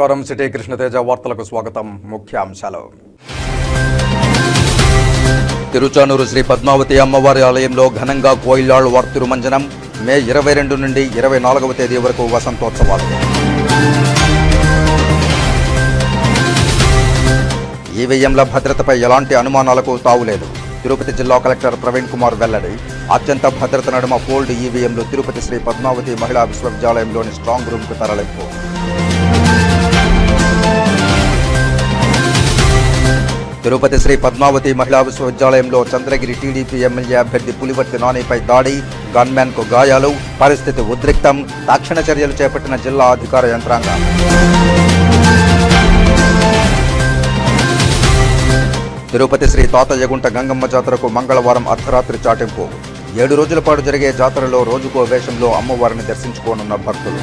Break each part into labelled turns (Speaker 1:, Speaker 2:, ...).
Speaker 1: నమస్కారం సిటీ కృష్ణతేజ వార్తలకు స్వాగతం ముఖ్యాంశాలు తిరుచానూరు శ్రీ పద్మావతి అమ్మవారి ఆలయంలో ఘనంగా కోయిలాళ్ మంజనం మే ఇరవై రెండు నుండి ఇరవై నాలుగవ తేదీ వరకు వసంతోత్సవాలు ఈవీఎంల భద్రతపై ఎలాంటి అనుమానాలకు తావులేదు తిరుపతి జిల్లా కలెక్టర్ ప్రవీణ్ కుమార్ వెల్లడి అత్యంత భద్రత నడుమ పోల్డ్ ఈవీఎంలు తిరుపతి శ్రీ పద్మావతి మహిళా విశ్వవిద్యాలయంలోని స్ట్రాంగ్ రూమ్కు తరలింపు తిరుపతి శ్రీ పద్మావతి మహిళా విశ్వవిద్యాలయంలో చంద్రగిరి టీడీపీ ఎమ్మెల్యే అభ్యర్థి పులివర్తి నానిపై దాడి కు గాయాలు పరిస్థితి ఉద్రిక్తం తక్షణ చర్యలు చేపట్టిన జిల్లా అధికార యంత్రాంగం తిరుపతి శ్రీ తాతయ్యగుంట గంగమ్మ జాతరకు మంగళవారం అర్ధరాత్రి చాటింపు ఏడు రోజుల పాటు జరిగే జాతరలో రోజుకో వేషంలో అమ్మవారిని దర్శించుకోనున్న భక్తులు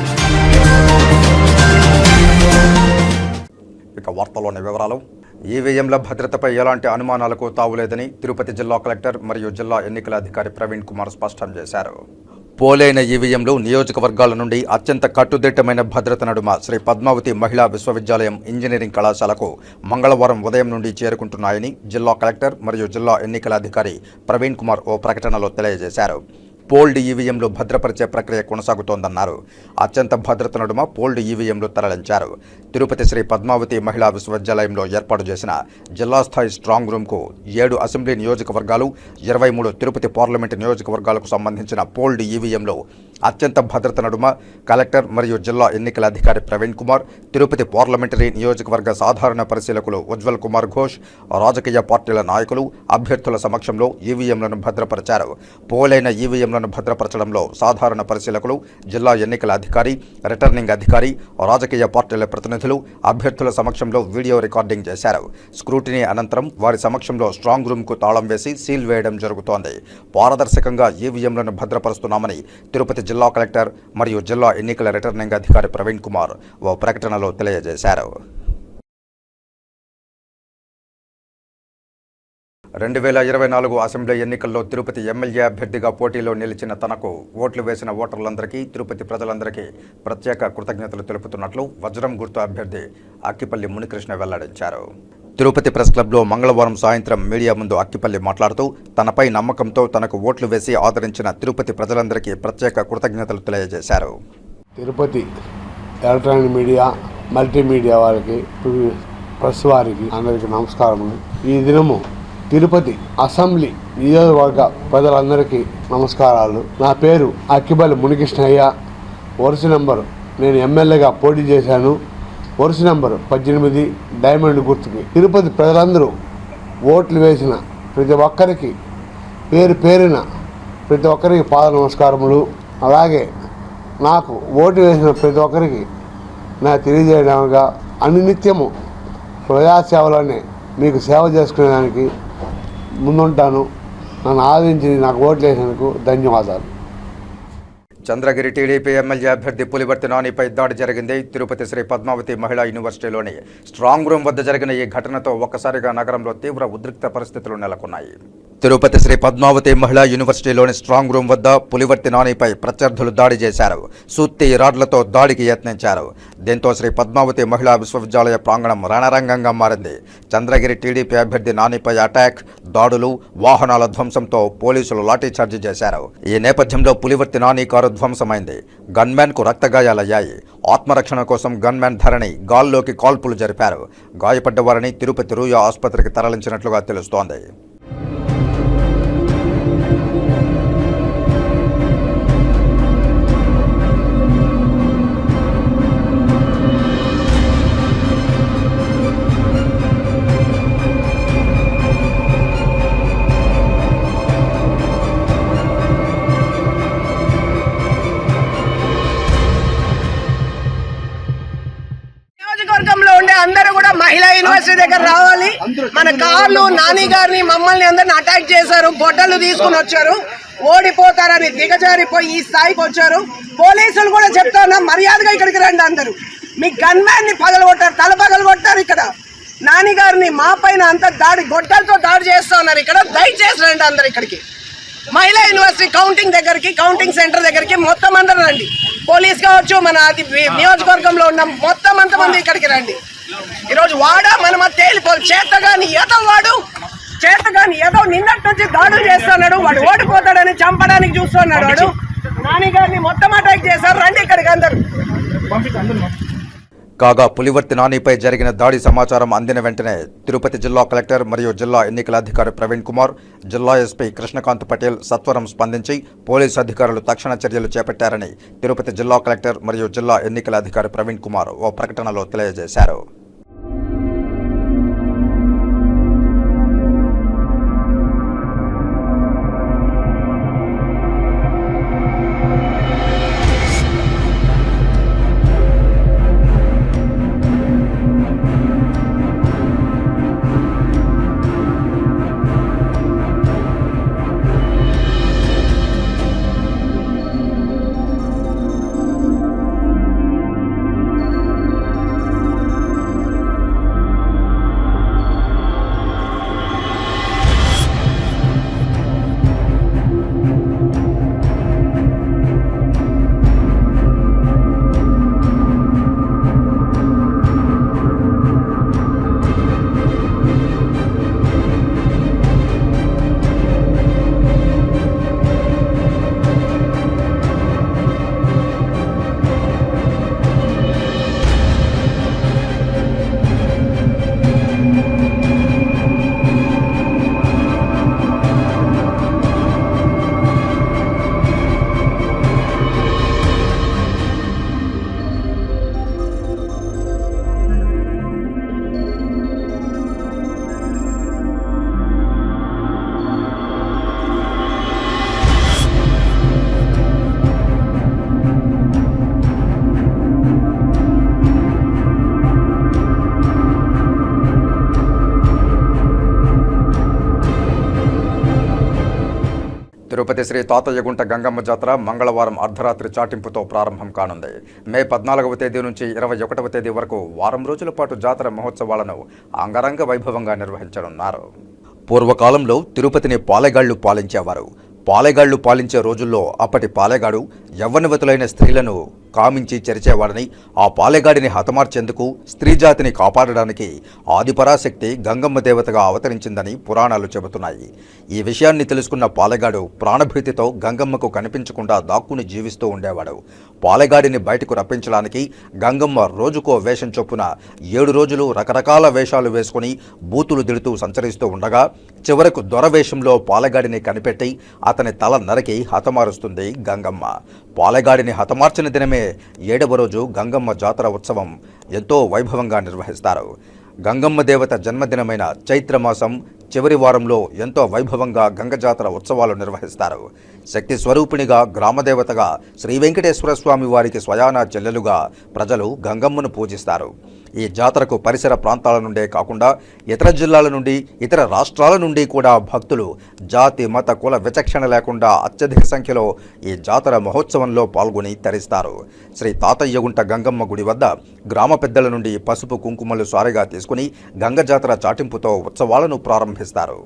Speaker 1: ఇక వార్తలోని వివరాలు ఈవీఎంల భద్రతపై ఎలాంటి అనుమానాలకు తావులేదని తిరుపతి జిల్లా కలెక్టర్ మరియు జిల్లా ఎన్నికల అధికారి ప్రవీణ్ కుమార్ స్పష్టం చేశారు పోలైన ఈవీఎంలు నియోజకవర్గాల నుండి అత్యంత కట్టుదిట్టమైన భద్రత నడుమ శ్రీ పద్మావతి మహిళా విశ్వవిద్యాలయం ఇంజనీరింగ్ కళాశాలకు మంగళవారం ఉదయం నుండి చేరుకుంటున్నాయని జిల్లా కలెక్టర్ మరియు జిల్లా ఎన్నికల అధికారి ప్రవీణ్ కుమార్ ఓ ప్రకటనలో తెలియజేశారు పోల్డ్ ఈవీఎంలు భద్రపరిచే ప్రక్రియ కొనసాగుతోందన్నారు అత్యంత భద్రత నడుమ పోల్డ్ ఈవీఎంలు తరలించారు తిరుపతి శ్రీ పద్మావతి మహిళా విశ్వవిద్యాలయంలో ఏర్పాటు చేసిన జిల్లా స్థాయి స్ట్రాంగ్ రూమ్కు ఏడు అసెంబ్లీ నియోజకవర్గాలు ఇరవై మూడు తిరుపతి పార్లమెంటు నియోజకవర్గాలకు సంబంధించిన పోల్డ్ ఈవీఎంలు అత్యంత భద్రత నడుమ కలెక్టర్ మరియు జిల్లా ఎన్నికల అధికారి ప్రవీణ్ కుమార్ తిరుపతి పార్లమెంటరీ నియోజకవర్గ సాధారణ పరిశీలకులు ఉజ్వల్ కుమార్ ఘోష్ రాజకీయ పార్టీల నాయకులు అభ్యర్థుల సమక్షంలో ఈవీఎంలను భద్రపరిచారు పోలైన ఈవీఎంలను భద్రపరచడంలో సాధారణ పరిశీలకులు జిల్లా ఎన్నికల అధికారి రిటర్నింగ్ అధికారి రాజకీయ పార్టీల ప్రతినిధులు అభ్యర్థుల సమక్షంలో వీడియో రికార్డింగ్ చేశారు స్క్రూటినీ అనంతరం వారి సమక్షంలో స్ట్రాంగ్ రూమ్కు తాళం వేసి సీల్ వేయడం జరుగుతోంది పారదర్శకంగా ఈవీఎంలను భద్రపరుస్తున్నామని తిరుపతి జిల్లా కలెక్టర్ మరియు జిల్లా ఎన్నికల రిటర్నింగ్ అధికారి ప్రవీణ్ కుమార్ ఓ ప్రకటనలో తెలియజేశారు రెండు వేల ఇరవై నాలుగు అసెంబ్లీ ఎన్నికల్లో తిరుపతి ఎమ్మెల్యే అభ్యర్థిగా పోటీలో నిలిచిన తనకు ఓట్లు వేసిన ఓటర్లందరికీ తిరుపతి ప్రజలందరికీ ప్రత్యేక కృతజ్ఞతలు తెలుపుతున్నట్లు వజ్రం గుర్తు అభ్యర్థి అక్కిపల్లి మునికృష్ణ వెల్లడించారు తిరుపతి ప్రెస్ క్లబ్లో మంగళవారం సాయంత్రం మీడియా ముందు అక్కిపల్లి మాట్లాడుతూ తనపై నమ్మకంతో తనకు ఓట్లు వేసి ఆదరించిన తిరుపతి ప్రజలందరికీ ప్రత్యేక కృతజ్ఞతలు తెలియజేశారు
Speaker 2: తిరుపతి ఎలక్ట్రానిక్ మీడియా మల్టీమీడియా వారికి ప్రెస్ వారికి అందరికీ నమస్కారం ఈ దినము తిరుపతి అసెంబ్లీ నియోజకవర్గ ప్రజలందరికీ నమస్కారాలు నా పేరు అక్కిపల్లి మునికృష్ణయ్య వరుస నెంబరు నేను ఎమ్మెల్యేగా పోటీ చేశాను వరుస నంబర్ పద్దెనిమిది డైమండ్ గుర్తుకి తిరుపతి ప్రజలందరూ ఓట్లు వేసిన ప్రతి ఒక్కరికి పేరు పేరిన ప్రతి ఒక్కరికి పాద నమస్కారములు అలాగే నాకు ఓటు వేసిన ప్రతి ఒక్కరికి నా తెలియజేయడానికిగా అన్ని నిత్యము ప్రజాసేవలోనే మీకు సేవ చేసుకునేదానికి ముందుంటాను నన్ను ఆదరించి నాకు ఓట్లు వేసినందుకు ధన్యవాదాలు
Speaker 1: చంద్రగిరి టీడీపీ ఎమ్మెల్యే అభ్యర్థి పులివర్తి నానిపై దాడి జరిగింది తిరుపతి శ్రీ పద్మావతి మహిళా యూనివర్సిటీలోని స్ట్రాంగ్ రూమ్ వద్ద జరిగిన ఈ ఘటనతో ఒక్కసారిగా నగరంలో తీవ్ర ఉద్రిక్త పరిస్థితులు నెలకొన్నాయి తిరుపతి శ్రీ పద్మావతి మహిళా యూనివర్సిటీలోని స్ట్రాంగ్ రూమ్ వద్ద పులివర్తి నానిపై ప్రత్యర్థులు దాడి చేశారు సూత్తి రాడ్లతో దాడికి యత్నించారు దీంతో శ్రీ పద్మావతి మహిళా విశ్వవిద్యాలయ ప్రాంగణం రణరంగంగా మారింది చంద్రగిరి టీడీపీ అభ్యర్థి నానిపై అటాక్ దాడులు వాహనాల ధ్వంసంతో పోలీసులు లాఠీచార్జి చేశారు ఈ నేపథ్యంలో పులివర్తి నాని కారు ధ్వంసమైంది గన్మ్యాన్కు రక్తగాయాలయ్యాయి ఆత్మరక్షణ కోసం గన్మ్యాన్ ధరణి గాల్లోకి కాల్పులు జరిపారు గాయపడ్డవారిని తిరుపతి రూయా ఆసుపత్రికి తరలించినట్లుగా తెలుస్తోంది
Speaker 3: దగ్గర రావాలి మన కార్లు నాని గారిని మమ్మల్ని అందరిని అటాక్ చేశారు బొట్టలు తీసుకుని వచ్చారు ఓడిపోతారని దిగజారిపోయి ఈ స్థాయికి వచ్చారు పోలీసులు కూడా చెప్తాను మర్యాదగా ఇక్కడికి రండి అందరూ మీ గన్మ్యాన్ని పగలగొట్టారు తల పగలగొట్టారు ఇక్కడ నాని గారిని మా పైన అంత దాడి గొడ్డలతో దాడి చేస్తా ఉన్నారు ఇక్కడ దయచేసి రండి అందరు ఇక్కడికి మహిళా యూనివర్సిటీ కౌంటింగ్ దగ్గరికి కౌంటింగ్ సెంటర్ దగ్గరికి మొత్తం అందరూ రండి పోలీస్ కావచ్చు మన అది నియోజకవర్గంలో ఉన్న మొత్తం అంతమంది ఇక్కడికి రండి ఈరోజు వాడా మనమ తేలిపోదు చేత చేతగాని ఏదో వాడు చేత చేతగాని ఏదో నిన్నటి నుంచి దాడులు చేస్తున్నాడు వాడు ఓడిపోతాడని చంపడానికి చూస్తున్నాడు వాడు నాని గారిని మొత్తం అటాక్ చేశారు రండి ఇక్కడికి అందరు
Speaker 1: కాగా పులివర్తి నానిపై జరిగిన దాడి సమాచారం అందిన వెంటనే తిరుపతి జిల్లా కలెక్టర్ మరియు జిల్లా ఎన్నికల అధికారి ప్రవీణ్ కుమార్ జిల్లా ఎస్పీ కృష్ణకాంత్ పటేల్ సత్వరం స్పందించి పోలీసు అధికారులు తక్షణ చర్యలు చేపట్టారని తిరుపతి జిల్లా కలెక్టర్ మరియు జిల్లా ఎన్నికల అధికారి ప్రవీణ్ కుమార్ ఓ ప్రకటనలో తెలియజేశారు తిరుపతి శ్రీ తాతయ్యగుంట గంగమ్మ జాతర మంగళవారం అర్ధరాత్రి చాటింపుతో ప్రారంభం కానుంది మే పద్నాలుగవ తేదీ నుంచి ఇరవై ఒకటవ తేదీ వరకు వారం రోజుల పాటు జాతర మహోత్సవాలను అంగరంగ వైభవంగా నిర్వహించనున్నారు పూర్వకాలంలో తిరుపతిని పాలెగాళ్లు పాలించేవారు పాలెగాళ్లు పాలించే రోజుల్లో అప్పటి పాలెగాడు యవ్వనవతులైన స్త్రీలను కామించి చెరిచేవాడని ఆ పాలెగాడిని హతమార్చేందుకు స్త్రీజాతిని కాపాడడానికి ఆదిపరాశక్తి గంగమ్మ దేవతగా అవతరించిందని పురాణాలు చెబుతున్నాయి ఈ విషయాన్ని తెలుసుకున్న పాలెగాడు ప్రాణభీతితో గంగమ్మకు కనిపించకుండా దాక్కుని జీవిస్తూ ఉండేవాడు పాలెగాడిని బయటకు రప్పించడానికి గంగమ్మ రోజుకో వేషం చొప్పున ఏడు రోజులు రకరకాల వేషాలు వేసుకుని బూతులు దిడుతూ సంచరిస్తూ ఉండగా చివరకు దొరవేషంలో పాలగాడిని కనిపెట్టి అతని తల నరికి హతమారుస్తుంది గంగమ్మ పాలెగాడిని హతమార్చిన దినమే ఏడవ రోజు గంగమ్మ జాతర ఉత్సవం ఎంతో వైభవంగా నిర్వహిస్తారు గంగమ్మ దేవత జన్మదినమైన చైత్రమాసం చివరి వారంలో ఎంతో వైభవంగా గంగ జాతర ఉత్సవాలు నిర్వహిస్తారు శక్తి స్వరూపిణిగా గ్రామదేవతగా శ్రీ వెంకటేశ్వర స్వామి వారికి స్వయానా చెల్లెలుగా ప్రజలు గంగమ్మను పూజిస్తారు ఈ జాతరకు పరిసర ప్రాంతాల నుండే కాకుండా ఇతర జిల్లాల నుండి ఇతర రాష్ట్రాల నుండి కూడా భక్తులు జాతి మత కుల విచక్షణ లేకుండా అత్యధిక సంఖ్యలో ఈ జాతర మహోత్సవంలో పాల్గొని తరిస్తారు శ్రీ తాతయ్యగుంట గంగమ్మ గుడి వద్ద గ్రామ పెద్దల నుండి పసుపు కుంకుమలు సారిగా తీసుకుని గంగ జాతర చాటింపుతో ఉత్సవాలను ప్రారంభిస్తారు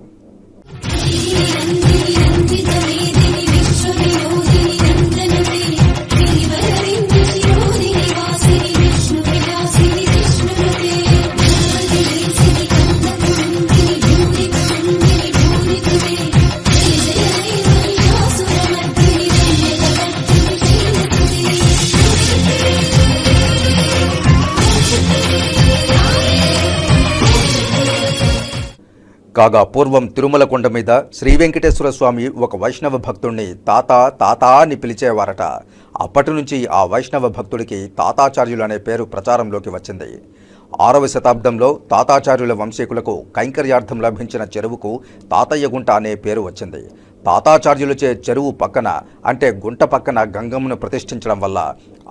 Speaker 1: కాగా పూర్వం తిరుమలకొండ మీద శ్రీ వెంకటేశ్వర స్వామి ఒక వైష్ణవ భక్తుడిని తాత తాత అని పిలిచేవారట అప్పటి నుంచి ఆ వైష్ణవ భక్తుడికి తాతాచార్యులు అనే పేరు ప్రచారంలోకి వచ్చింది ఆరవ శతాబ్దంలో తాతాచార్యుల వంశీకులకు కైంకర్యార్థం లభించిన చెరువుకు తాతయ్యగుంట అనే పేరు వచ్చింది తాతాచార్యులచే చెరువు పక్కన అంటే గుంట పక్కన గంగమ్మను ప్రతిష్ఠించడం వల్ల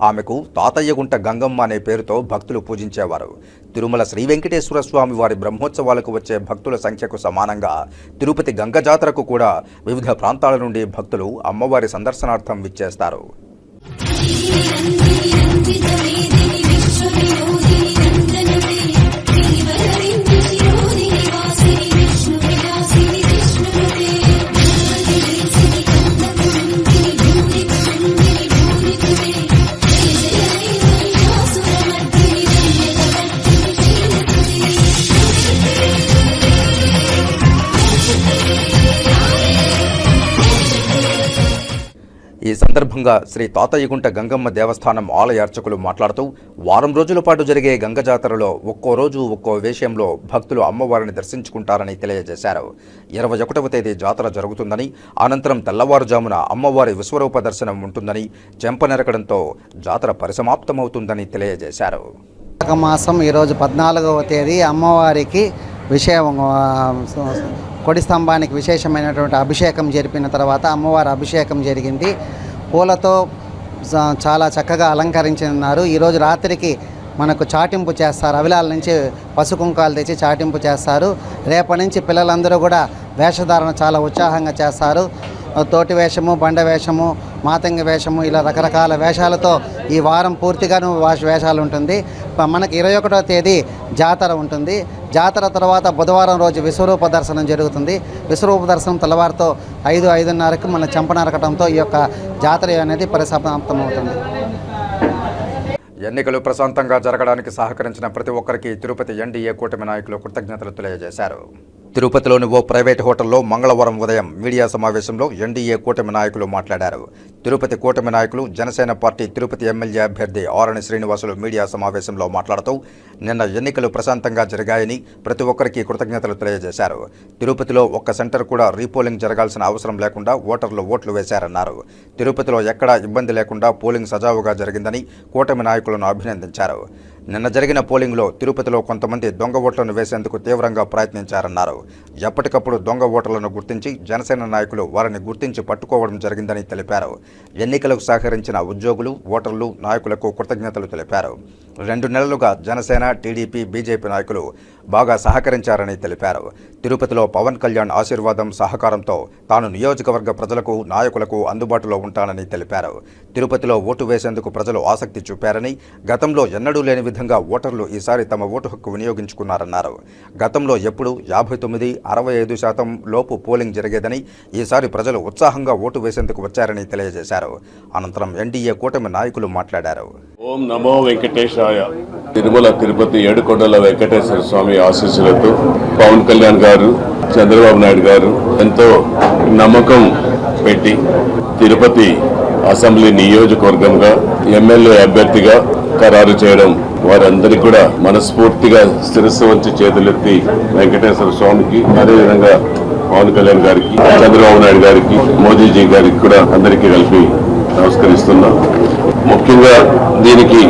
Speaker 1: ఆమెకు తాతయ్య గుంట గంగమ్మ అనే పేరుతో భక్తులు పూజించేవారు తిరుమల శ్రీ వెంకటేశ్వర స్వామి వారి బ్రహ్మోత్సవాలకు వచ్చే భక్తుల సంఖ్యకు సమానంగా తిరుపతి గంగ జాతరకు కూడా వివిధ ప్రాంతాల నుండి భక్తులు అమ్మవారి సందర్శనార్థం విచ్చేస్తారు సందర్భంగా శ్రీ తాతయ్యగుంట గంగమ్మ దేవస్థానం ఆలయ అర్చకులు మాట్లాడుతూ వారం రోజుల పాటు జరిగే గంగ జాతరలో ఒక్కో రోజు ఒక్కో వేషంలో భక్తులు అమ్మవారిని దర్శించుకుంటారని తెలియజేశారు ఇరవై ఒకటవ తేదీ జాతర జరుగుతుందని అనంతరం తెల్లవారుజామున అమ్మవారి విశ్వరూప దర్శనం ఉంటుందని చెంపనెరకడంతో జాతర పరిసమాప్తమవుతుందని తెలియజేశారు
Speaker 4: మాసం ఈరోజు పద్నాలుగవ తేదీ అమ్మవారికి విషయం కొడి స్తంభానికి విశేషమైనటువంటి అభిషేకం జరిపిన తర్వాత అమ్మవారి అభిషేకం జరిగింది పూలతో చాలా చక్కగా అలంకరించి ఉన్నారు ఈరోజు రాత్రికి మనకు చాటింపు చేస్తారు అవిలాల నుంచి పసుకుంకాలు తెచ్చి చాటింపు చేస్తారు రేపటి నుంచి పిల్లలందరూ కూడా వేషధారణ చాలా ఉత్సాహంగా చేస్తారు తోటి వేషము బండ వేషము మాతంగ వేషము ఇలా రకరకాల వేషాలతో ఈ వారం పూర్తిగాను వేషాలు ఉంటుంది మనకి ఇరవై ఒకటో తేదీ జాతర ఉంటుంది జాతర తర్వాత బుధవారం రోజు విశ్వరూప దర్శనం జరుగుతుంది విశ్వరూప దర్శనం తెల్లవారితో ఐదు ఐదున్నరకు మన చంపనరకటంతో ఈ యొక్క జాతర అనేది పరిసమాప్తమవుతుంది
Speaker 1: ఎన్నికలు ప్రశాంతంగా జరగడానికి సహకరించిన ప్రతి ఒక్కరికి తిరుపతి ఎన్డీఏ కూటమి నాయకులు కృతజ్ఞతలు తెలియజేశారు తిరుపతిలోని ఓ ప్రైవేట్ హోటల్లో మంగళవారం ఉదయం మీడియా సమావేశంలో ఎన్డీఏ కూటమి నాయకులు మాట్లాడారు తిరుపతి కూటమి నాయకులు జనసేన పార్టీ తిరుపతి ఎమ్మెల్యే అభ్యర్థి ఆరణి శ్రీనివాసులు మీడియా సమావేశంలో మాట్లాడుతూ నిన్న ఎన్నికలు ప్రశాంతంగా జరిగాయని ప్రతి ఒక్కరికి కృతజ్ఞతలు తెలియజేశారు తిరుపతిలో ఒక్క సెంటర్ కూడా రీపోలింగ్ జరగాల్సిన అవసరం లేకుండా ఓటర్లు ఓట్లు వేశారన్నారు తిరుపతిలో ఎక్కడా ఇబ్బంది లేకుండా పోలింగ్ సజావుగా జరిగిందని కూటమి నాయకులను అభినందించారు నిన్న జరిగిన పోలింగ్లో తిరుపతిలో కొంతమంది దొంగ ఓట్లను వేసేందుకు తీవ్రంగా ప్రయత్నించారన్నారు ఎప్పటికప్పుడు దొంగ ఓటర్లను గుర్తించి జనసేన నాయకులు వారిని గుర్తించి పట్టుకోవడం జరిగిందని తెలిపారు ఎన్నికలకు సహకరించిన ఉద్యోగులు ఓటర్లు నాయకులకు కృతజ్ఞతలు తెలిపారు రెండు నెలలుగా జనసేన టీడీపీ బీజేపీ నాయకులు బాగా సహకరించారని తెలిపారు తిరుపతిలో పవన్ కళ్యాణ్ ఆశీర్వాదం సహకారంతో తాను నియోజకవర్గ ప్రజలకు నాయకులకు అందుబాటులో ఉంటానని తెలిపారు తిరుపతిలో ఓటు వేసేందుకు ప్రజలు ఆసక్తి చూపారని గతంలో ఎన్నడూ లేని విధంగా ఓటర్లు ఈసారి తమ ఓటు హక్కు వినియోగించుకున్నారన్నారు గతంలో ఎప్పుడు యాభై తొమ్మిది అరవై ఐదు శాతం లోపు పోలింగ్ జరిగేదని ఈసారి ప్రజలు ఉత్సాహంగా ఓటు వేసేందుకు వచ్చారని తెలియజేశారు అనంతరం ఎన్డీఏ కూటమి నాయకులు మాట్లాడారు
Speaker 5: ఓం నమో ఛాయ తిరుమల తిరుపతి ఏడుకొండల వెంకటేశ్వర స్వామి ఆశీస్సులతో పవన్ కళ్యాణ్ గారు చంద్రబాబు నాయుడు గారు ఎంతో నమ్మకం పెట్టి తిరుపతి అసెంబ్లీ నియోజకవర్గంగా ఎమ్మెల్యే అభ్యర్థిగా ఖరారు చేయడం వారందరికీ కూడా మనస్ఫూర్తిగా శిరస్సు వంచి చేతులెత్తి వెంకటేశ్వర స్వామికి అదేవిధంగా పవన్ కళ్యాణ్ గారికి చంద్రబాబు నాయుడు గారికి మోదీజీ గారికి కూడా అందరికీ కలిపి నమస్కరిస్తున్నాం ముఖ్యంగా దీనికి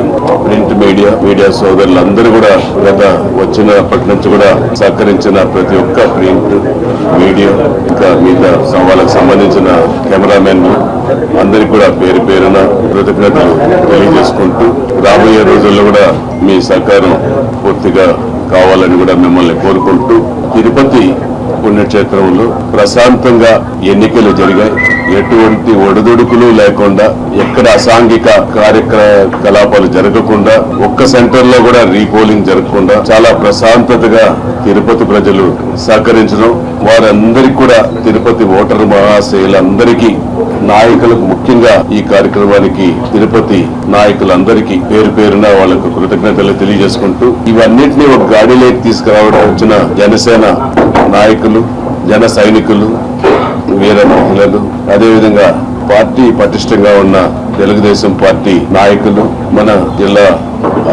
Speaker 5: ప్రింట్ మీడియా మీడియా సోదరులందరూ కూడా గత వచ్చినప్పటి నుంచి కూడా సహకరించిన ప్రతి ఒక్క ప్రింట్ మీడియా ఇంకా మిగతా వాళ్ళకి సంబంధించిన కెమెరామెన్ అందరికీ కూడా పేరు పేరున కృతజ్ఞతలు తెలియజేసుకుంటూ రాబోయే రోజుల్లో కూడా మీ సహకారం పూర్తిగా కావాలని కూడా మిమ్మల్ని కోరుకుంటూ తిరుపతి పుణ్యక్షేత్రంలో ప్రశాంతంగా ఎన్నికలు జరిగాయి ఎటువంటి ఒడిదుడుకులు లేకుండా ఎక్కడ అసాంఘిక కార్యకలాపాలు జరగకుండా ఒక్క సెంటర్ లో కూడా రీపోలింగ్ జరగకుండా చాలా ప్రశాంతతగా తిరుపతి ప్రజలు సహకరించడం వారందరికీ కూడా తిరుపతి ఓటర్ మహాశయులందరికీ నాయకులకు ముఖ్యంగా ఈ కార్యక్రమానికి తిరుపతి నాయకులందరికీ పేరు పేరున వాళ్ళకు కృతజ్ఞతలు తెలియజేసుకుంటూ ఇవన్నింటినీ ఒక గాడిలోకి తీసుకురావడం వచ్చిన జనసేన నాయకులు జన సైనికులు వీర మహిళలు అదేవిధంగా పార్టీ పటిష్టంగా ఉన్న తెలుగుదేశం పార్టీ నాయకులు మన జిల్లా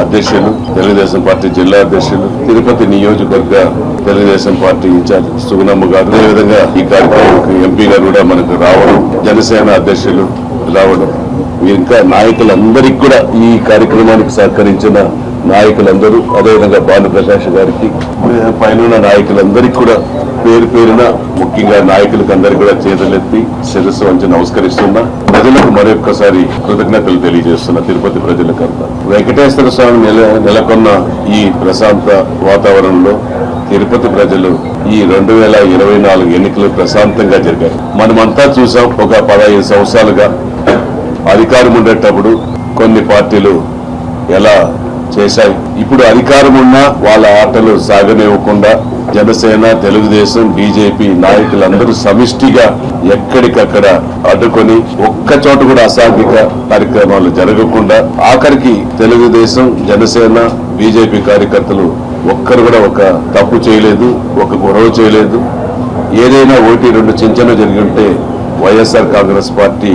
Speaker 5: అధ్యక్షులు తెలుగుదేశం పార్టీ జిల్లా అధ్యక్షులు తిరుపతి నియోజకవర్గ తెలుగుదేశం పార్టీ ఇన్ఛార్జ్ సుగనమ్మ గారు అదేవిధంగా ఈ కార్యక్రమానికి ఎంపీ గారు కూడా మనకు రావడం జనసేన అధ్యక్షులు రావడం ఇంకా నాయకులందరికీ కూడా ఈ కార్యక్రమానికి సహకరించిన నాయకులందరూ అదేవిధంగా ప్రకాష్ గారికి పైన నాయకులందరికీ కూడా పేరు పేరున ముఖ్యంగా నాయకులకు అందరికీ కూడా చేతులెత్తి శిరస్సు వంచి నమస్కరిస్తున్నా ప్రజలకు మరొక్కసారి కృతజ్ఞతలు తెలియజేస్తున్నా తిరుపతి ప్రజలకు అంతా వెంకటేశ్వర స్వామి నెల నెలకొన్న ఈ ప్రశాంత వాతావరణంలో తిరుపతి ప్రజలు ఈ రెండు వేల ఇరవై నాలుగు ఎన్నికలు ప్రశాంతంగా జరిగాయి మనమంతా చూసాం ఒక పదహైదు సంవత్సరాలుగా అధికారం ఉండేటప్పుడు కొన్ని పార్టీలు ఎలా చేశాయి ఇప్పుడు అధికారం ఉన్నా వాళ్ళ ఆటలు సాగనివ్వకుండా జనసేన తెలుగుదేశం బీజేపీ నాయకులందరూ సమిష్టిగా ఎక్కడికక్కడ అడ్డుకొని ఒక్క చోట కూడా అసాంఘిక కార్యక్రమాలు జరగకుండా ఆఖరికి తెలుగుదేశం జనసేన బీజేపీ కార్యకర్తలు ఒక్కరు కూడా ఒక తప్పు చేయలేదు ఒక గొడవ చేయలేదు ఏదైనా ఒకటి రెండు చించన జరిగి ఉంటే వైఎస్ఆర్ కాంగ్రెస్ పార్టీ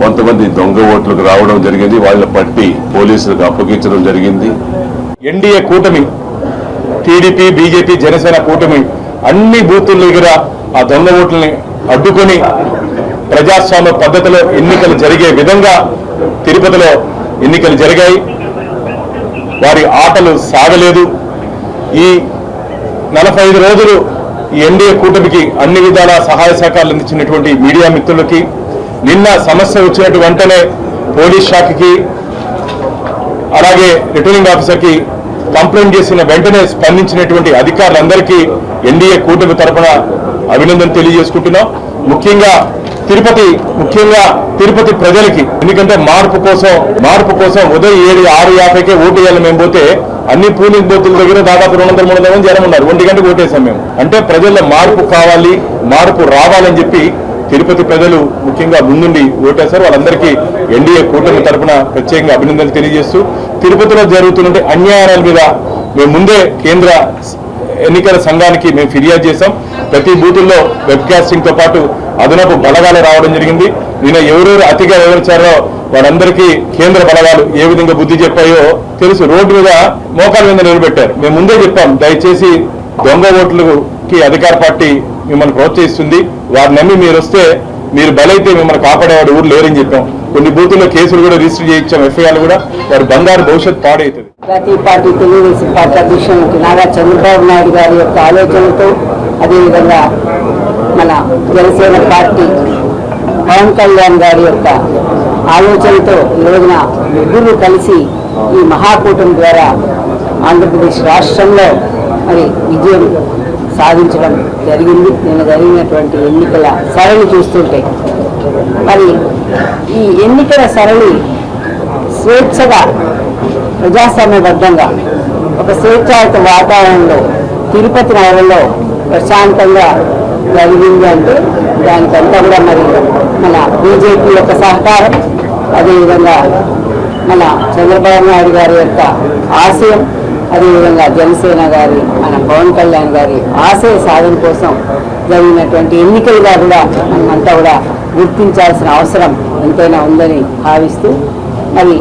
Speaker 5: కొంతమంది దొంగ ఓట్లకు రావడం జరిగింది వాళ్ళని పట్టి పోలీసులకు అప్పగించడం జరిగింది
Speaker 6: ఎన్డీఏ కూటమి
Speaker 5: టీడీపీ బీజేపీ జనసేన
Speaker 6: కూటమి అన్ని బూతుల దగ్గర ఆ దొంగ ఓట్లని అడ్డుకొని ప్రజాస్వామ్య పద్ధతిలో ఎన్నికలు జరిగే విధంగా తిరుపతిలో ఎన్నికలు జరిగాయి వారి ఆటలు సాగలేదు ఈ నలభై రోజులు ఈ ఎన్డీఏ కూటమికి అన్ని విధాల సహాయ సహకారాలు అందించినటువంటి మీడియా మిత్రులకి నిన్న సమస్య వచ్చినట్టు వెంటనే పోలీస్ శాఖకి అలాగే రిటర్నింగ్ ఆఫీసర్కి కంప్లైంట్ చేసిన వెంటనే స్పందించినటువంటి అధికారులందరికీ ఎన్డీఏ కూటమి తరఫున అభినందన తెలియజేసుకుంటున్నాం ముఖ్యంగా తిరుపతి ముఖ్యంగా తిరుపతి ప్రజలకి ఎందుకంటే మార్పు కోసం మార్పు కోసం ఉదయం ఏడు ఆరు యాభైకే ఓటు వేయాలి మేము పోతే అన్ని పోలింగ్ బూతుల దగ్గర దాదాపు రెండు వందల మూడు వందల మంది జనం ఉన్నారు ఒంటి గంటకు ఓటేసాం మేము అంటే ప్రజల్లో మార్పు కావాలి మార్పు రావాలని చెప్పి తిరుపతి ప్రజలు ముఖ్యంగా ముందుండి ఓటేశారు వాళ్ళందరికీ ఎన్డీఏ కూటమి తరఫున ప్రత్యేకంగా అభినందనలు తెలియజేస్తూ తిరుపతిలో జరుగుతున్నటువంటి అన్యాయాల మీద మేము ముందే కేంద్ర ఎన్నికల సంఘానికి మేము ఫిర్యాదు చేశాం ప్రతి బూతుల్లో వెబ్కాస్టింగ్ తో పాటు అదనపు బలగాలు రావడం జరిగింది నిన్న ఎవరెవరు అతిగా వివరించారో వాళ్ళందరికీ కేంద్ర బలగాలు ఏ విధంగా బుద్ధి చెప్పాయో తెలుసు రోడ్డు మీద మోకాల మీద నిలబెట్టారు మేము ముందే చెప్పాం దయచేసి దొంగ ఓట్లు కి అధికార పార్టీ మిమ్మల్ని ప్రోత్సహిస్తుంది వారిని నమ్మి మీరు వస్తే మీరు బలైతే మిమ్మల్ని కాపాడేవాడు ఊరు లేరని చెప్పాం కొన్ని బూతుల్లో కేసులు కూడా రిజిస్టర్ చేయించాం ఎఫ్ఐఆర్ కూడా వారి బంగారు
Speaker 4: భవిష్యత్ పాడవుతుంది ప్రతి పార్టీ తెలుగుదేశం పార్టీ అధ్యక్షుడు నారా చంద్రబాబు నాయుడు గారి యొక్క ఆలోచనతో అదేవిధంగా మన జనసేన పార్టీ పవన్ కళ్యాణ్ గారి యొక్క ఆలోచనతో ఈ రోజున ముగ్గురు కలిసి ఈ మహాకూటమి ద్వారా ఆంధ్రప్రదేశ్ రాష్ట్రంలో మరి విజయం సాధించడం జరిగింది నేను జరిగినటువంటి ఎన్నికల సరళి చూస్తుంటే మరి ఈ ఎన్నికల సరళి స్వేచ్ఛగా ప్రజాస్వామ్యబద్ధంగా ఒక స్వేచ్ఛాయుత వాతావరణంలో తిరుపతి నగరంలో ప్రశాంతంగా జరిగింది అంటే దానికంతా కూడా మరి మన బీజేపీ యొక్క సహకారం అదేవిధంగా మన చంద్రబాబు నాయుడు గారి యొక్క ఆశయం అదేవిధంగా జనసేన గారి మన పవన్ కళ్యాణ్ గారి ఆశయ సాధన కోసం జరిగినటువంటి ఎన్నికలుగా కూడా మనమంతా కూడా గుర్తించాల్సిన అవసరం ఎంతైనా ఉందని భావిస్తూ మరి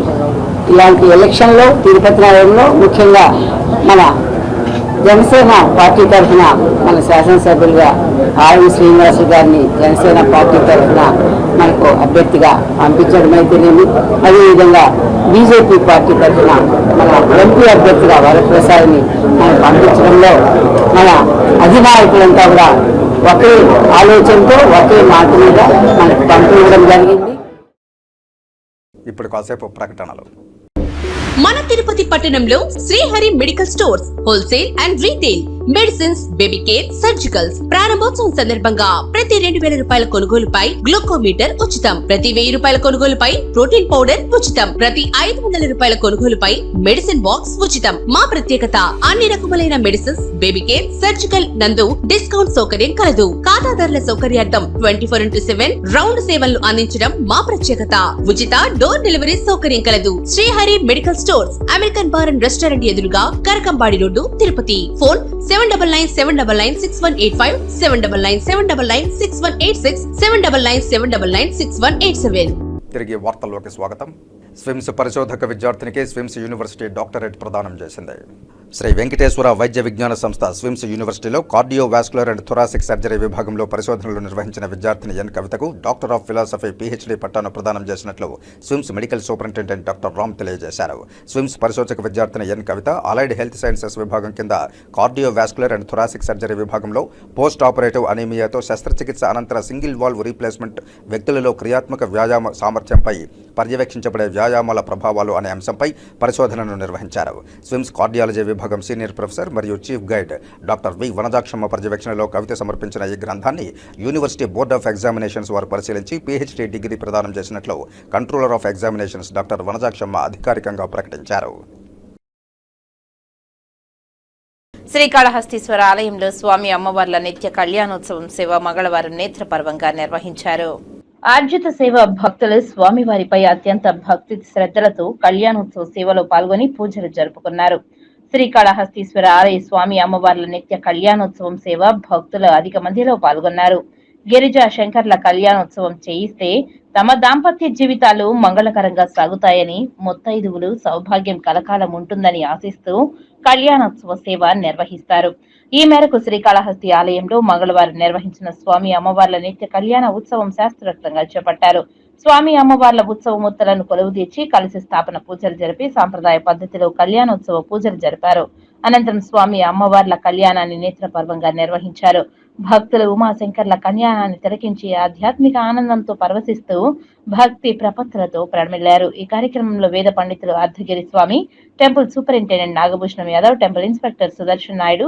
Speaker 4: ఇలాంటి ఎలక్షన్లో తిరుపతి నగరంలో ముఖ్యంగా మన జనసేన పార్టీ తరఫున మన శాసనసభ్యులుగా ఆర్ఎం శ్రీనివాసు గారిని జనసేన పార్టీ తరఫున మనకు అభ్యర్థిగా పంపించడం అయితేనేమి అదేవిధంగా బీజేపీ పార్టీ తరఫున మన ఎంపీ అభ్యర్థిగా వరప్రసాద్ని మనం పంపించడంలో మన అధినాయకులంతా కూడా ఒకే ఆలోచనతో ఒకే మాట మీద మనకు
Speaker 1: పంపించడం జరిగింది ఇప్పుడు కాసేపు ప్రకటనలు
Speaker 7: మన తిరుపతి పట్టణంలో Srihari medical stores wholesale and retail medicines baby care surgicals ప్రారంభోత్సవం సందర్భంగా ప్రతి రెండు వేల రూపాయల కొనుగోలుపై గ్లూకోమీటర్ ఉచితం ప్రతి వెయ్యి రూపాయల కొనుగోలుపై ప్రోటీన్ పౌడర్ ఉచితం ప్రతి ఐదు వందల రూపాయల కొనుగోలుపై మెడిసిన్ బాక్స్ ఉచితం మా ప్రత్యేకత అన్ని రకములైన మెడిసిన్స్ బేబీ కేర్ సర్జికల్ నందు డిస్కౌంట్ సౌకర్యం కలదు ఖాతాదారుల సౌకర్యార్థం twenty four into seven round సేవలను అందించడం మా ప్రత్యేకత ఉచిత డోర్ డెలివరీ సౌకర్యం కలదు Srihari medical store stores American bar and restaurant ఎదురుగా Karakambadi road Tirupati phone seven double nine seven double nine six one eight five seven double nine seven double nine six one eight six seven double nine seven double nine six one eight seven
Speaker 1: తిరిగి వార్తల్లోకి స్వాగతం స్విమ్స్ పరిశోధక విద్యార్థినికి SVIMS university doctorate ప్రదానం చేసింది శ్రీ వెంకటేశ్వర వైద్య విజ్ఞాన సంస్థ స్విమ్స్ యూనివర్సిటీలో కార్డియోవాస్కులర్ అండ్ థొరాసిక్ సర్జరీ విభాగంలో పరిశోధనలు నిర్వహించిన విద్యార్థిని ఎన్ కవితకు డాక్టర్ ఆఫ్ ఫిలాసఫీ పీహెచ్డీ పట్టాను ప్రదానం చేసినట్లు SVIMS medical superintendent doctor Ram తెలియజేశారు స్విమ్స్ పరిశోధక విద్యార్థిని N Kavitha allied health sciences విభాగం కింద కార్డియోవాస్కులర్ అండ్ థొరాసిక్ సర్జరీ విభాగంలో పోస్ట్ ఆపరేటివ్ అనీమియాతో శస్త్రచికిత్స అనంతర సింగిల్ వాల్వ్ రీప్లేస్మెంట్ వ్యక్తులలో క్రియాత్మక వ్యాయామ సామర్థ్యంపై పర్యవేక్షించబడే వ్యాయామాల ప్రభావాలు అనే అంశంపై పరిశోధనను నిర్వహించారు స్విమ్స్ కార్డియాలజీ విభాగం సీనియర్ ప్రొఫెసర్ మరియు chief guide doctor V Vanajakshamma పర్యవేక్షణలో కవిత సమర్పించిన ఈ గ్రంథాన్ని యూనివర్సిటీ బోర్డ్ ఆఫ్ ఎగ్జామినేషన్స్ వారు పరిశీలించి పీహెచ్డీ డిగ్రీ ప్రదానం చేసినట్లు controller of examinations doctor Vanajakshamma అధికారికంగా ప్రకటించారు
Speaker 7: శ్రీకాళహస్తీశ్వర ఆలయంలో స్వామి అమ్మవార్ల నిత్య కళ్యాణోత్సవం సేవ మంగళవారం నేత్రపర్వంగా నిర్వహించారు ఆర్జిత సేవ భక్తులు స్వామివారిపై అత్యంత భక్తి శ్రద్ధలతో కళ్యాణోత్సవ సేవలో పాల్గొని పూజలు జరుపుకున్నారు శ్రీకాళహస్తీశ్వర ఆలయ స్వామి అమ్మవార్ల నిత్య కళ్యాణోత్సవం సేవ భక్తుల అధిక మందిలో పాల్గొన్నారు గిరిజా శంకర్ల కళ్యాణోత్సవం చేయిస్తే తమ దాంపత్య జీవితాలు మంగళకరంగా సాగుతాయని మొత్తైదువులు సౌభాగ్యం కలకాలం ఉంటుందని ఆశిస్తూ కళ్యాణోత్సవ సేవ నిర్వహిస్తారు ఈ మేరకు శ్రీకాళహస్తి ఆలయంలో మంగళవారం నిర్వహించిన స్వామి అమ్మవార్ల నిత్య కళ్యాణ ఉత్సవం శాస్త్రవేత్తంగా చేపట్టారు స్వామి అమ్మవార్ల ఉత్సవమూర్తులను కొలువు తీర్చి కలిసి స్థాపన పూజలు జరిపి సాంప్రదాయ పద్ధతిలో కళ్యాణోత్సవ పూజలు జరిపారు అనంతరం స్వామి అమ్మవార్ల కళ్యాణాన్ని నేత్ర పర్వంగా నిర్వహించారు భక్తులు ఉమాశంకర్ల కళ్యాణాన్ని తిలకించి ఆధ్యాత్మిక ఆనందంతో పరవశిస్తూ భక్తి ప్రపత్తులతో ప్రణమిల్లారు ఈ కార్యక్రమంలో వేద పండితులు Ardhagiri Swami temple superintendent Nagabhushanam Yadav temple inspector Sudarshan Naidu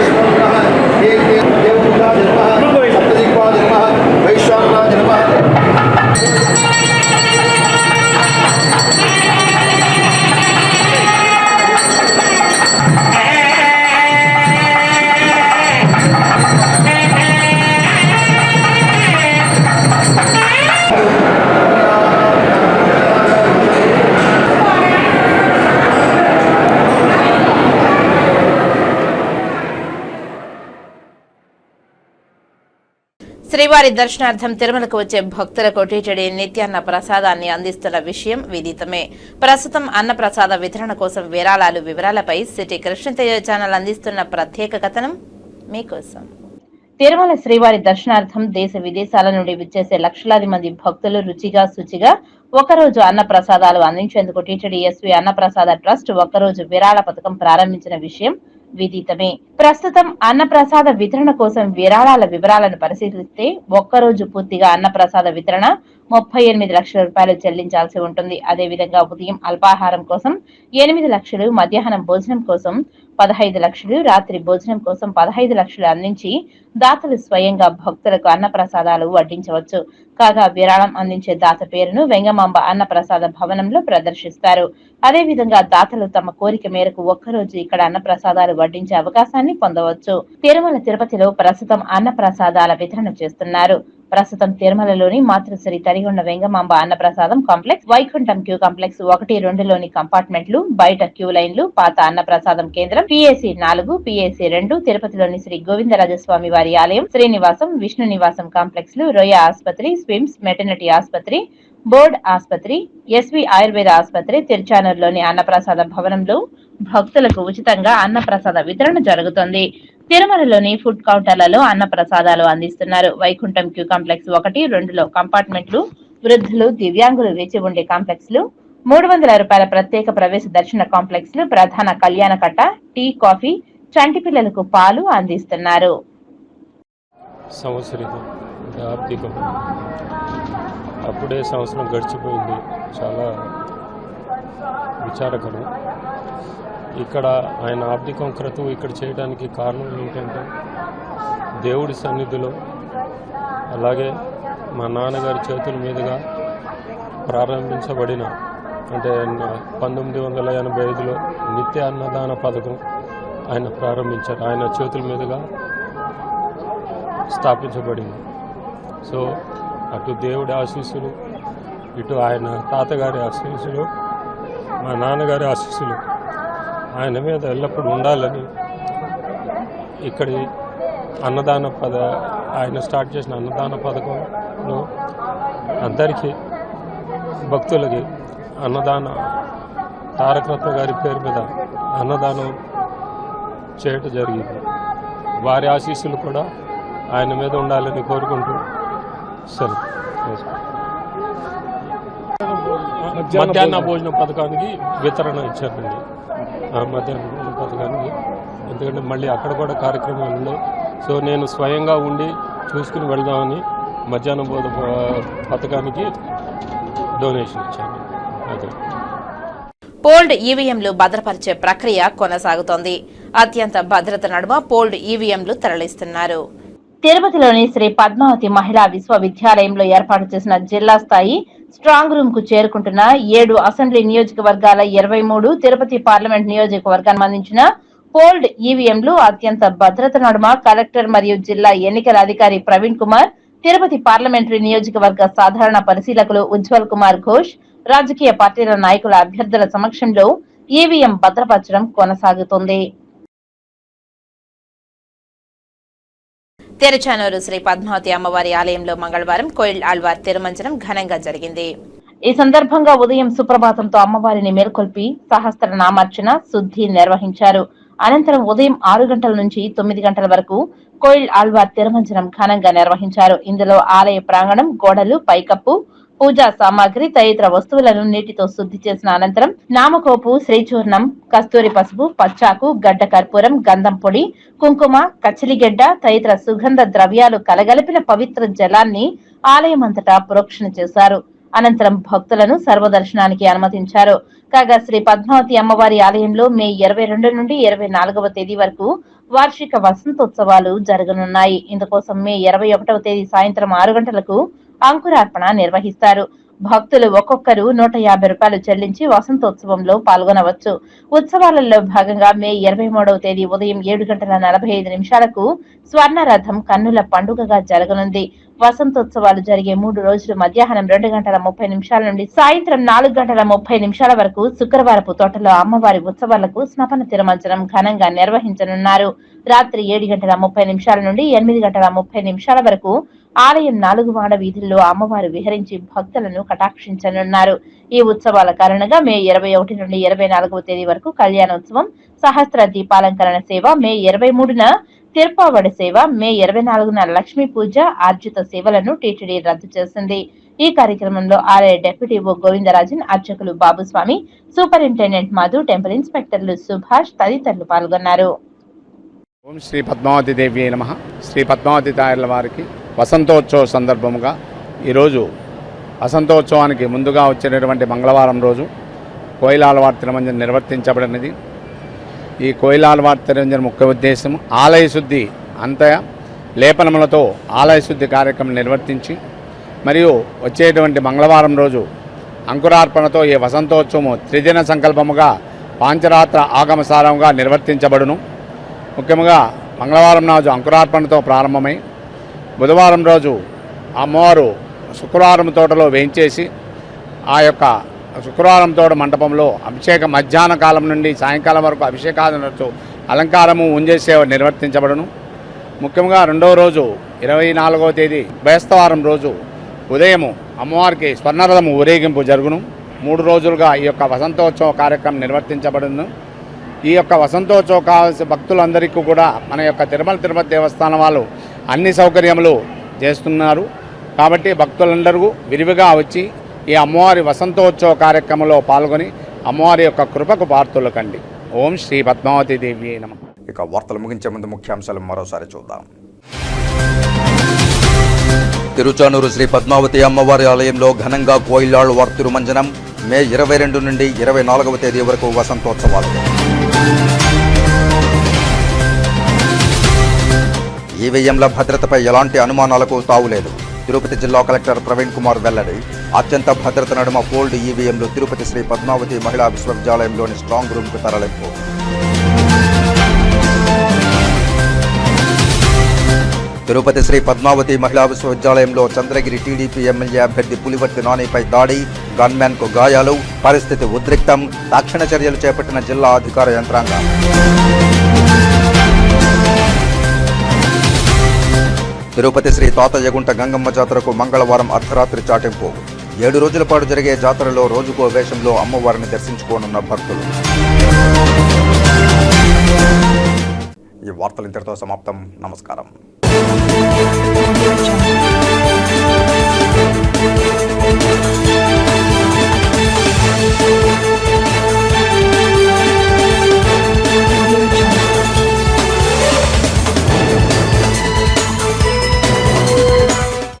Speaker 7: శ్రీవారి దర్శనార్థం తిరుమలకు వచ్చే భక్తులకు టీటీడీ నిత్యాన్న ప్రసాదాన్ని అందిస్తున్న విషయం విదితమే ప్రస్తుతం అన్న ప్రసాద వితరణ కోసం విరాళాలు వివరాలపై సిటీ కృష్ణతేజ ఛానల్ అందిస్తున్న ప్రత్యేక కథనం మీకోసం తిరుమల శ్రీవారి దర్శనార్థం దేశ విదేశాల నుండి విచ్చేసే లక్షలాది మంది భక్తులు రుచిగా శుచిగా ఒకరోజు అన్న ప్రసాదాలు అందించేందుకు టీటీడీ ఎస్వి అన్నప్రసాద ట్రస్ట్ ఒకరోజు విరాళ పథకం ప్రారంభించిన విషయం విదితమే ప్రస్తుతం అన్నప్రసాద వితరణ కోసం విరాళాల వివరాలను పరిశీలిస్తే ఒక్కరోజు పూర్తిగా అన్నప్రసాద వితరణ ముప్పై ఎనిమిది లక్షల రూపాయలు చెల్లించాల్సి ఉంటుంది అదేవిధంగా ఉదయం అల్పాహారం కోసం ఎనిమిది లక్షలు మధ్యాహ్నం భోజనం కోసం పదహైదు లక్షలు రాత్రి భోజనం కోసం పదహైదు లక్షలు అందించి దాతలు స్వయంగా భక్తులకు అన్న ప్రసాదాలు వడ్డించవచ్చు కాగా విరాళం అందించే దాత పేరును వెంగమాంబ అన్న ప్రసాద భవనంలో ప్రదర్శిస్తారు అదేవిధంగా దాతలు తమ కోరిక మేరకు ఒక్కరోజు ఇక్కడ అన్న ప్రసాదాలు వడ్డించే అవకాశాన్ని పొందవచ్చు తిరుమల తిరుపతిలో ప్రస్తుతం అన్న ప్రసాదాల వితరణ చేస్తున్నారు ప్రస్తుతం తిరుమలలోని మాతృశ్రీ తరిగొండ వెంగమాంబ అన్నప్రసాదం కాంప్లెక్స్ వైకుంఠం క్యూ కాంప్లెక్స్ ఒకటి రెండులోని కంపార్ట్మెంట్లు బయట క్యూ లైన్లు పాత ప్రసాదం కేంద్రం పిఏసి నాలుగు పిఏసి రెండు తిరుపతిలోని శ్రీ గోవిందరాజస్వామి వారి ఆలయం శ్రీనివాసం విష్ణు నివాసం కాంప్లెక్స్ లు రొయ్య ఆసుపత్రి స్విమ్స్ మెటర్నిటీ ఆసుపత్రి బోర్డ్ ఆసుపత్రి ఎస్వి ఆయుర్వేద ఆసుపత్రి తిరుచానూరులోని అన్నప్రసాద భవనంలో భక్తులకు ఉచితంగా అన్నప్రసాద వితరణ జరుగుతుంది తిరుమలలోని ఫుడ్ కౌంటర్లలో అన్నప్రసాదాలు అందిస్తున్నారు వైకుంఠం క్యూ కాంప్లెక్స్ ఒకటి రెండులో కంపార్ట్మెంట్లు వృద్ధులు దివ్యాంగులు వేచి ఉండే కాంప్లెక్స్ లు మూడు వందల రూపాయల ప్రత్యేక ప్రవేశ దర్శన కాంప్లెక్స్ లు ప్రధాన కళ్యాణ కట్ట టీ కాఫీ చంటి పిల్లలకు పాలు అందిస్తున్నారు
Speaker 8: అప్పుడే సంవత్సరం గడిచిపోయింది చాలా విచారకరం ఇక్కడ ఆయన ఆర్థికం క్రతువు ఇక్కడ చేయడానికి కారణం ఏంటంటే దేవుడి సన్నిధిలో అలాగే మా నాన్నగారి చేతుల మీదుగా ప్రారంభించబడిన అంటే పంతొమ్మిది వందల ఎనభై ఐదులో నిత్య అన్నదాన పథకం ఆయన ప్రారంభించారు ఆయన చేతుల మీదుగా స్థాపించబడింది సో అటు దేవుడి ఆశీస్సులు ఇటు ఆయన తాతగారి ఆశీస్సులు మా నాన్నగారి ఆశీస్సులు ఆయన మీద ఎల్లప్పుడూ ఉండాలని ఇక్కడి అన్నదాన పద ఆయన స్టార్ట్ చేసిన అన్నదాన పథకంలో అందరికీ భక్తులకి అన్నదాన తారకరత్న గారి పేరు మీద అన్నదానం చేయటం జరిగింది వారి ఆశీస్సులు కూడా ఆయన మీద ఉండాలని కోరుకుంటూ మధ్యాహ్న భోజనం పథకానికి వితరణ ఇచ్చారండి మధ్యాహ్న భోజనం పథకానికి ఎందుకంటే మళ్ళీ అక్కడ కూడా కార్యక్రమాలు ఉన్నాయి సో నేను స్వయంగా ఉండి చూసుకుని వెళ్దామని మధ్యాహ్న భోజన పథకానికి డొనేషన్ ఇచ్చాను అదే
Speaker 7: పోల్డ్ ఈవీఎంలు భద్రపరిచే ప్రక్రియ కొనసాగుతోంది అత్యంత భద్రత నడుమ పోల్డ్ ఈవీఎంలు తరలిస్తున్నారు తిరుపతిలోని శ్రీ పద్మావతి మహిళా విశ్వవిద్యాలయంలో ఏర్పాటు చేసిన జిల్లా స్థాయి స్ట్రాంగ్ రూమ్ కు చేరుకుంటున్న ఏడు అసెంబ్లీ నియోజకవర్గాల ఇరవై మూడు తిరుపతి పార్లమెంట్ నియోజకవర్గానికి అందించిన పోల్డ్ ఈవీఎంలు అత్యంత భద్రత నడుమ కలెక్టర్ మరియు జిల్లా ఎన్నికల అధికారి ప్రవీణ్ కుమార్ తిరుపతి పార్లమెంటరీ నియోజకవర్గ సాధారణ పరిశీలకులు ఉజ్వల్ కుమార్ ఘోష్ రాజకీయ పార్టీల నాయకుల అభ్యర్థుల సమక్షంలో ఈవీఎం భద్రపరచడం కొనసాగుతోంది తెరచానూరు శ్రీ పద్మావతి అమ్మవారి ఆలయంలో మంగళవారం కోయిల్ ఆళ్వార్ తిరుమంజనం ఘనంగా జరిగింది ఈ సందర్భంగా ఉదయం సుప్రభాతంతో అమ్మవారిని మేల్కొల్పి సహస్ర నామార్చన శుద్ధి నిర్వహించారు అనంతరం ఉదయం ఆరు గంటల నుంచి తొమ్మిది గంటల వరకు కోయిల్ ఆళ్వార్ తిరుమంజనం ఘనంగా నిర్వహించారు ఇందులో ఆలయ ప్రాంగణం గోడలు పైకప్పు పూజా సామాగ్రి తదితర వస్తువులను నీటితో శుద్ధి చేసిన అనంతరం నామకోపు శ్రీచూర్ణం కస్తూరి పసుపు పచ్చాకు గడ్డ కర్పూరం గంధం పొడి కుంకుమ కచ్చిలిగడ్డ తదితర సుగంధ ద్రవ్యాలు కలగలిపిన పవిత్ర జలాన్ని ఆలయమంతటా ప్రోక్షణ చేశారు అనంతరం భక్తులను సర్వదర్శనానికి అనుమతించారు కాగా శ్రీ పద్మావతి అమ్మవారి ఆలయంలో మే ఇరవై రెండు నుండి ఇరవై నాలుగవ తేదీ వరకు వార్షిక వసంతోత్సవాలు జరగనున్నాయి ఇందుకోసం మే ఇరవై ఒకటవ తేదీ సాయంత్రం ఆరు గంటలకు అంకురార్పణ నిర్వహిస్తారు భక్తులు ఒక్కొక్కరు నూట యాభై రూపాయలు చెల్లించి వసంతోత్సవంలో పాల్గొనవచ్చు ఉత్సవాలలో భాగంగా మే ఇరవై మూడవ తేదీ ఉదయం ఏడు గంటల నలభై ఐదు నిమిషాలకు స్వర్ణరథం కన్నుల పండుగగా జరగనుంది వసంతోత్సవాలు జరిగే మూడు రోజులు మధ్యాహ్నం రెండు గంటల ముప్పై నిమిషాల నుండి సాయంత్రం నాలుగు గంటల ముప్పై నిమిషాల వరకు శుక్రవారపు తోటలో అమ్మవారి ఉత్సవాలకు స్నపన తిరుమంజనం ఘనంగా నిర్వహించనున్నారు రాత్రి ఏడు గంటల ముప్పై నిమిషాల నుండి ఎనిమిది గంటల ముప్పై నిమిషాల వరకు ఆలయం నాలుగు వాడ వీధుల్లో అమ్మవారు విహరించి భక్తులను కటాక్షించనున్నారు ఈ ఉత్సవాల కారణంగా మే ఇరవై ఒకటి నుండి ఇరవై నాలుగవ తేదీ వరకు కళ్యాణోత్సవం సహస్ర దీపాలంకరణ సేవ మే ఇరవై మూడున తిరుపావడి సేవ మే ఇరవై నాలుగున లక్ష్మీ పూజ ఆర్జిత సేవలను టీటీడీ రద్దు చేసింది ఈ కార్యక్రమంలో ఆలయ డెప్యూటీ ఓ గోవిందరాజన్ అర్చకులు బాబుస్వామి సూపరింటెండెంట్ మధు టెంపుల్ ఇన్స్పెక్టర్లు సుభాష్ తదితరులు పాల్గొన్నారు
Speaker 2: ఓం శ్రీ పద్మావతి దేవి నమ శ్రీ పద్మావతి తాయర్ల వారికి వసంతోత్సవ సందర్భముగా ఈరోజు వసంతోత్సవానికి ముందుగా వచ్చినటువంటి మంగళవారం రోజు కోయిలాలవాడ తిరుమంజనం నిర్వర్తించబడినది ఈ కోయిలాలవాడ తిరుమంజనం ముఖ్య ఉద్దేశం ఆలయ శుద్ధి అంతయా లేపనములతో ఆలయ శుద్ధి కార్యక్రమం నిర్వర్తించి మరియు వచ్చేటువంటి మంగళవారం రోజు అంకురార్పణతో ఈ వసంతోత్సవము త్రిదిన సంకల్పముగా పాంచరాత్ర ఆగమసారంగా నిర్వర్తించబడును ముఖ్యంగా మంగళవారం నాజు అంకురార్పణతో ప్రారంభమై బుధవారం రోజు అమ్మవారు శుక్రవారం తోటలో వేయించేసి ఆ యొక్క శుక్రవారం తోట మండపంలో అభిషేక మధ్యాహ్న కాలం నుండి సాయంకాలం వరకు అభిషేకాదులతో అలంకారము ఉంజేసేవ నిర్వర్తించబడను ముఖ్యంగా రెండో రోజు ఇరవై నాలుగవ తేదీ బేస్తవారం రోజు ఉదయము అమ్మవారికి స్వర్ణరథము ఊరేగింపు జరుగును మూడు రోజులుగా ఈ యొక్క వసంతోత్సవ కార్యక్రమం నిర్వర్తించబడును ఈ యొక్క వసంతోత్సవ కావాల్సిన భక్తులందరికీ కూడా మన యొక్క తిరుమల తిరుపతి దేవస్థానం వాళ్ళు అన్ని సౌకర్యములు చేస్తున్నారు కాబట్టి భక్తులందరూ విరివిగా వచ్చి ఈ అమ్మవారి వసంతోత్సవ కార్యక్రమంలో పాల్గొని అమ్మవారి యొక్క కృపకు కండి ఓం శ్రీ పద్మావతి దేవి నమ ఇక వార్తలు ముగించే ముందు ముఖ్యాంశాలు మరోసారి చూద్దాం
Speaker 1: తిరుచానూరు శ్రీ పద్మావతి అమ్మవారి ఆలయంలో ఘనంగా కోయిలాళ్ళు మంజనం మే ఇరవై రెండు నుండి ఇరవై నాలుగవ తేదీ వరకు వసంతోత్సవాలు ఈవీఎంల భద్రతపై ఎలాంటి అనుమానాలకు తావులేదు తిరుపతి జిల్లా కలెక్టర్ ప్రవీణ్ కుమార్ వెల్లడి అత్యంత భద్రత నడుమ పోల్డ్ ఈవీఎంలు తిరుపతి శ్రీ పద్మావతి మహిళా విశ్వవిద్యాలయంలోని స్ట్రాంగ్ కు తరలింపు తిరుపతి శ్రీ పద్మావతి మహిళా విశ్వవిద్యాలయంలో చంద్రగిరి టీడీపీ ఎమ్మెల్యే అభ్యర్థి పులివర్తి నానిపై దాడి కు గాయాలు పరిస్థితి ఉద్రిక్తం తక్షణ చర్యలు చేపట్టిన జిల్లా అధికార యంత్రాంగం తిరుపతి శ్రీ తాతయ్యగుంట గంగమ్మ జాతరకు మంగళవారం అర్ధరాత్రి చాటింపు ఏడు రోజుల పాటు జరిగే జాతరలో రోజుకో వేషంలో అమ్మవారిని దర్శించుకోనున్న భక్తులు ఈ వార్తలు ఇంతటితో సమాప్తం నమస్కారం